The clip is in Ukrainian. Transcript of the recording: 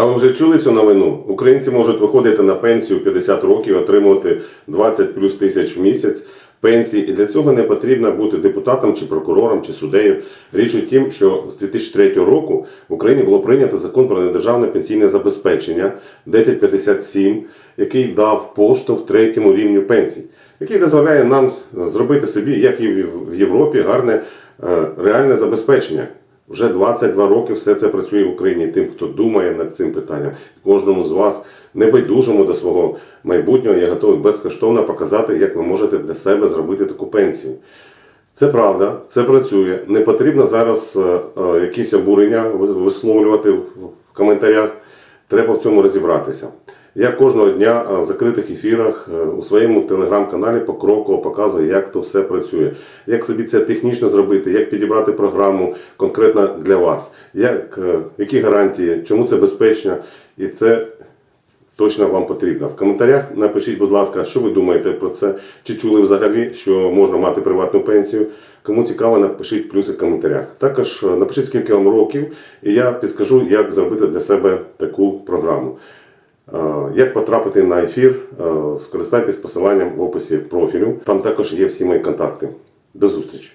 А ви вже чули цю новину? Українці можуть виходити на пенсію 50 років, отримувати 20 плюс тисяч в місяць пенсії. І для цього не потрібно бути депутатом чи прокурором чи суддею. Річ у тім, що з 2003 року в Україні було прийнято закон про недержавне пенсійне забезпечення 1057, який дав поштовх третьому рівню пенсій, який дозволяє нам зробити собі, як і в Європі, гарне е, реальне забезпечення. Вже 22 роки все це працює в Україні. Тим, хто думає над цим питанням, кожному з вас небайдужому до свого майбутнього, я готовий безкоштовно показати, як ви можете для себе зробити таку пенсію. Це правда, це працює. Не потрібно зараз е, е, якісь обурення висловлювати в коментарях. Треба в цьому розібратися. Я кожного дня е, в закритих ефірах е, у своєму телеграм-каналі покроково показую, як то все працює, як собі це технічно зробити, як підібрати програму конкретно для вас, як, е, які гарантії, чому це безпечно, і це точно вам потрібно. В коментарях напишіть, будь ласка, що ви думаєте про це, чи чули взагалі, що можна мати приватну пенсію. Кому цікаво, напишіть плюси в коментарях. Також напишіть, скільки вам років, і я підскажу, як зробити для себе таку програму. Е, Як потрапити на ефір, е, скористайтесь посиланням в описі профілю. Там також є всі мої контакти. До зустрічі!